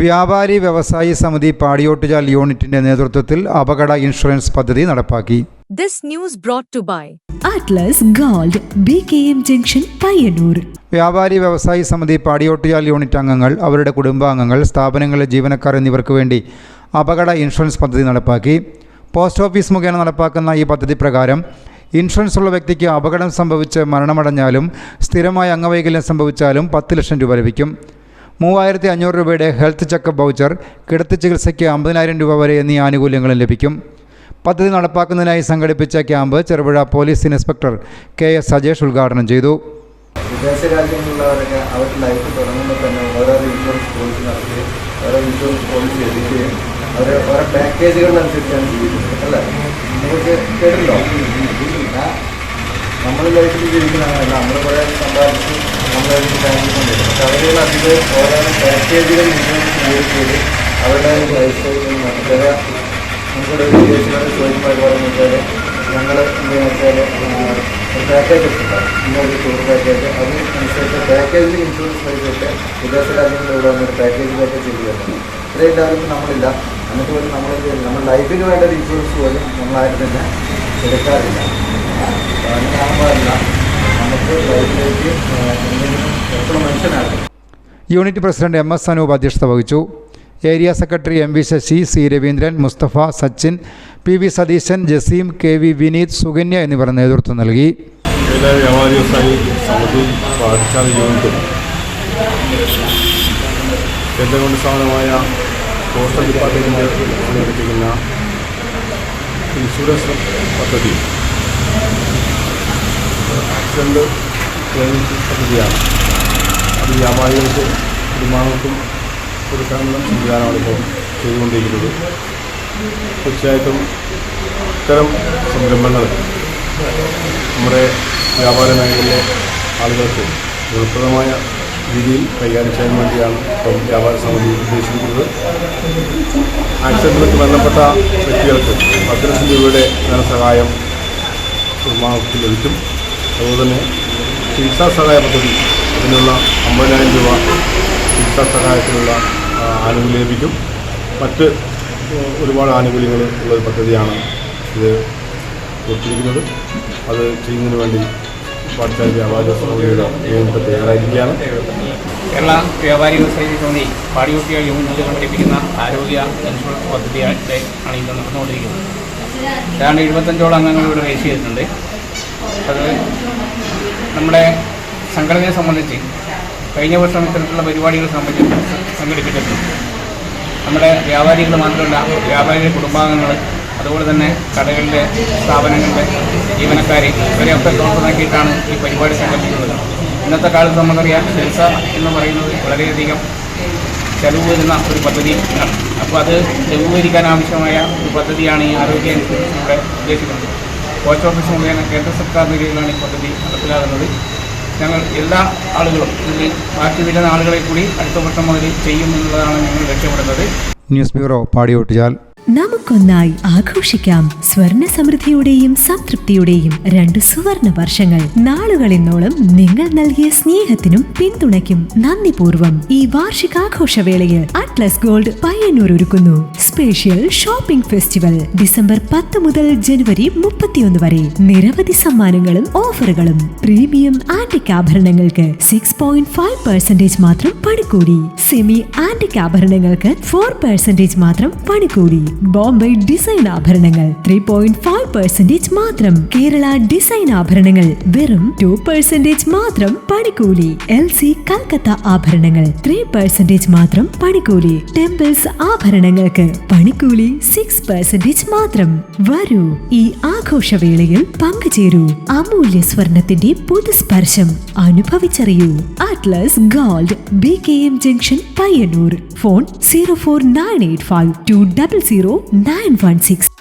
വ്യാപാരി വ്യവസായി സമിതി പാടിയോട്ടുചാൽ യൂണിറ്റിന്റെ നേതൃത്വത്തിൽ അപകട ഇൻഷുറൻസ് പദ്ധതി നടപ്പാക്കി. This news brought to by Atlas Gold B K M junction Payyanur വ്യാപാരി വ്യവസായി സമിതി പാടിയോട്ടുചാൽ യൂണിറ്റ് അംഗങ്ങൾ അവരുടെ കുടുംബാംഗങ്ങൾ സ്ഥാപനങ്ങളിലെ ജീവനക്കാർ എന്നിവർക്ക് വേണ്ടി അപകട ഇൻഷുറൻസ് പദ്ധതി നടപ്പാക്കി. പോസ്റ്റ് ഓഫീസ് മുഖേന നടപ്പാക്കുന്ന ഈ പദ്ധതി പ്രകാരം ഇൻഷുറൻസ് ഉള്ള വ്യക്തിക്ക് അപകടം സംഭവിച്ച് മരണമടഞ്ഞാലും സ്ഥിരമായ അംഗവൈകല്യം സംഭവിച്ചാലും പത്ത് ലക്ഷം രൂപ ലഭിക്കും. മൂവായിരത്തി അഞ്ഞൂറ് രൂപയുടെ ഹെൽത്ത് ചെക്കപ്പ് വൗച്ചർ കിടത്തി ചികിത്സയ്ക്ക് അമ്പതിനായിരം രൂപ വരെ എന്നീ ആനുകൂല്യങ്ങളും ലഭിക്കും. പദ്ധതി നടപ്പാക്കുന്നതിനായി സംഘടിപ്പിച്ച camp Cherupuzha police inspector K S Sajesh ഉദ്ഘാടനം ചെയ്തു. വിദേശ രാജ്യങ്ങളിലുള്ളവരൊക്കെ അവരുടെ ലൈഫ് തുടങ്ങുമ്പോൾ തന്നെ ഓരോ ഇൻഷുറൻസ് പോളിസി നടത്തുകയും ഓരോ ഇൻഷുറൻസ് പോളിസി എടുക്കുകയും അവർ ഓരോ പാക്കേജുകളിലനുസരിച്ചാണ് ജീവിക്കുന്നത് അല്ലേ? നിങ്ങൾക്ക് കേട്ടിട്ടുണ്ടോ? നമ്മൾ ലൈഫിൽ ജീവിക്കുന്നതല്ല നമ്മൾ കുറേ സമ്പാദിച്ച് നമ്മൾ ജീവിക്കൊണ്ടിരിക്കും പക്ഷെ അവരുകൾ അധികം ഓരോരോ പാക്കേജുകൾ ഇൻഷുറൻസ് ഉപയോഗിച്ചത് അവരുടെ ലൈഫ് ചില നമുക്കിവിടെ വിദേശികളെ ചോദിക്കുമ്പോൾ പറയുന്നത് വെച്ചാൽ ഞങ്ങൾ എന്താണെന്ന് വെച്ചാൽ ഒരു പാക്കേജ് എടുത്തിട്ടുണ്ടാവും ഇന്നൊരു ടൂർ പാക്കേജ് അത് അനുസരിച്ച് പാക്കേജിൽ ഇൻഷുറൻസ് പൈസയൊക്കെ വിദേശ രാജ്യങ്ങളിലൂടെ വന്നൊരു പാക്കേജിലൊക്കെ ചെയ്തു നമ്മളില്ല. എന്നിട്ട് പോലും നമ്മൾ നമ്മുടെ ലൈഫിന് വേണ്ട ഒരു ഇൻഷുറൻസ് പോലും നമ്മളാരും തന്നെ എടുക്കാറില്ല അങ്ങനെ കാണുമ്പോഴല്ല മനുഷ്യനാകും unit president M S Anoop അധ്യക്ഷത വഹിച്ചു. Area secretary M V Sasi C Raveendran Mustafa Sachin P V Satheesan Jaseem K V Vineeth Sukanya എന്നിവർ നേതൃത്വം നൽകി. കേരള വ്യാപാരി വ്യവസായി സമിതി പാഠശാല യൂണിറ്റും. കേന്ദ്ര ഗവൺമെന്റ് സ്ഥാപനമായ പോസ്റ്റൽ ഡിപ്പാർട്ട്മെന്റിന്റെ സംഘടിപ്പിക്കുന്ന ഇൻഷുറൻസ് പദ്ധതി. ആക്സിഡന്റ് ക്ലെയിംസ് പദ്ധതിയാണ് അത് വ്യാപാരികൾക്കും കുടുംബാംഗങ്ങൾക്കും കൊടുക്കാനുള്ള സംവിധാനമാണ് ഇപ്പോൾ ചെയ്തുകൊണ്ടിരിക്കുന്നത്. തീർച്ചയായിട്ടും ഇത്തരം സംരംഭങ്ങൾ നമ്മുടെ വ്യാപാര മേഖലയിലെ ആളുകൾക്ക് ഫലപ്രദമായ രീതിയിൽ കൈകാര്യം ചെയ്യാൻ വേണ്ടിയാണ് ഇപ്പം വ്യാപാര സമിതി ഉദ്ദേശിക്കുന്നത്. ആക്സിഡന്റുകൾക്ക് ബന്ധപ്പെട്ട വ്യക്തികൾക്ക് പത്ത് ലക്ഷം രൂപയുടെ ധനസഹായം കുടുംബാംഗത്തിൽ ലഭിക്കും. അതുപോലെ തന്നെ ചികിത്സാ സഹായ പദ്ധതി അതിനുള്ള അമ്പതിനായിരം രൂപ ചികിത്സാ സഹായത്തിനുള്ള ആനുകൂല്യം ലഭിക്കും. മറ്റ് ഒരുപാട് ആനുകൂല്യങ്ങൾ ഉള്ള ഒരു പദ്ധതിയാണ് ഇത് കൊടുത്തിരിക്കുന്നത്. അത് ചെയ്യുന്നതിന് വേണ്ടി പഞ്ചായത്ത് വ്യാപാര സമിതിയുടെ നേതൃത്വം തയ്യാറായിരിക്കുകയാണ്. കേരള വ്യാപാരി വ്യവസായി സമിതി പാടിയോട്ടിയ യൂണിറ്റ് സംഘടിപ്പിക്കുന്ന ആരോഗ്യ ഇൻഷുറൻസ് പദ്ധതിയായിട്ട് ആണ് ഇത് നടന്നുകൊണ്ടിരിക്കുന്നത്. ഏതാണ്ട് എഴുപത്തഞ്ചോളം അംഗങ്ങൾ ഇവിടെ രജിസ്റ്റർ ചെയ്തിട്ടുണ്ട്. അത് നമ്മുടെ സംഘടനയെ സംബന്ധിച്ച് കഴിഞ്ഞ വർഷം ഇത്തരത്തിലുള്ള പരിപാടികൾ സംബന്ധിച്ച് സംഘടിപ്പിച്ചിട്ടുണ്ട്. നമ്മുടെ വ്യാപാരികൾ മാത്രമല്ല വ്യാപാരികളുടെ കുടുംബാംഗങ്ങൾ അതുപോലെ തന്നെ കടകളിലെ സ്ഥാപനങ്ങളുടെ ജീവനക്കാർ ഇവരെയൊക്കെ തുറന്നാക്കിയിട്ടാണ് ഈ പരിപാടി സംഘടിപ്പിക്കുന്നത്. ഇന്നത്തെ കാലത്ത് നമുക്കറിയാം ചികിത്സ എന്ന് പറയുന്നത് വളരെയധികം ചെലവ് വരുന്ന ഒരു പദ്ധതി അപ്പോൾ അത് ലഘൂകരിക്കാൻ ആവശ്യമായ ഒരു പദ്ധതിയാണ് ഈ ആരോഗ്യ ഇൻഷുറൻസ് ഇവിടെ ഉദ്ദേശിക്കുന്നത്. പോസ്റ്റ് ഓഫീസ് മുഖേന കേന്ദ്ര സർക്കാർ നിലയിലാണ് ഈ പദ്ധതി നടപ്പിലാകുന്നത്. ഞങ്ങൾ എല്ലാ ആളുകളും ഇതിൽ ബാക്കി വരുന്ന ആളുകളെ കൂടി അടുത്ത വർഷം മുതൽ ചെയ്യും എന്നുള്ളതാണ് ഞങ്ങൾ ലക്ഷ്യമിടുന്നത്. ന്യൂസ് ബ്യൂറോ പാടിയോട്ടിയാൽ നമുക്കൊന്നായി ആഘോഷിക്കാം. സ്വർണ സമൃദ്ധിയുടെയും സംതൃപ്തിയുടെയും രണ്ട് സുവർണ വർഷങ്ങൾ. നാളുകളിന്നോളം നിങ്ങൾ നൽകിയ സ്നേഹത്തിനും പിന്തുണയ്ക്കും നന്ദിപൂർവം. ഈ വാർഷികാഘോഷവേളയിൽ അറ്റ്ലസ് ഗോൾഡ് പയ്യന്നൂർ ഒരുക്കുന്നു. സ്പെഷ്യൽ ഷോപ്പിംഗ് ഫെസ്റ്റിവൽ ഡിസംബർ പത്ത് മുതൽ ജനുവരി മുപ്പത്തിയൊന്ന് വരെ. നിരവധി സമ്മാനങ്ങളും ഓഫറുകളും പ്രീമിയം ആന്റിക് ആഭരണങ്ങൾക്ക് സിക്സ് പോയിന്റ് ഫൈവ് പെർസെന്റേജ് മാത്രം പണിക്കൂടി സെമി ആന്റിക് ആഭരണങ്ങൾക്ക് ഫോർ പെർസെന്റേജ് മാത്രം പണിക്കൂടി ബോംബെ ഡിസൈൻ ആഭരണങ്ങൾ ത്രീ പോയിന്റ് ഫൈവ് പെർസെന്റേജ് മാത്രം. കേരള ഡിസൈൻ ആഭരണങ്ങൾ വെറും ടു പെർസെന്റേജ് മാത്രം പണിക്കൂലി. എൽ സി കൽക്കത്ത ആഭരണങ്ങൾ ത്രീ പെർസെന്റേജ് മാത്രം പണിക്കൂലി. ടെമ്പിൾസ് ആഭരണങ്ങൾക്ക് പണിക്കൂലി സിക്സ് പെർസെന്റേജ് മാത്രം. വരൂ ഈ ആഘോഷവേളയിൽ പങ്കുചേരൂ. അമൂല്യ സ്വർണത്തിന്റെ പുതുസ്പർശം അനുഭവിച്ചറിയൂ. Atlas Gold B K M junction Payyanur phone zero four nine eight five two double zero nine one six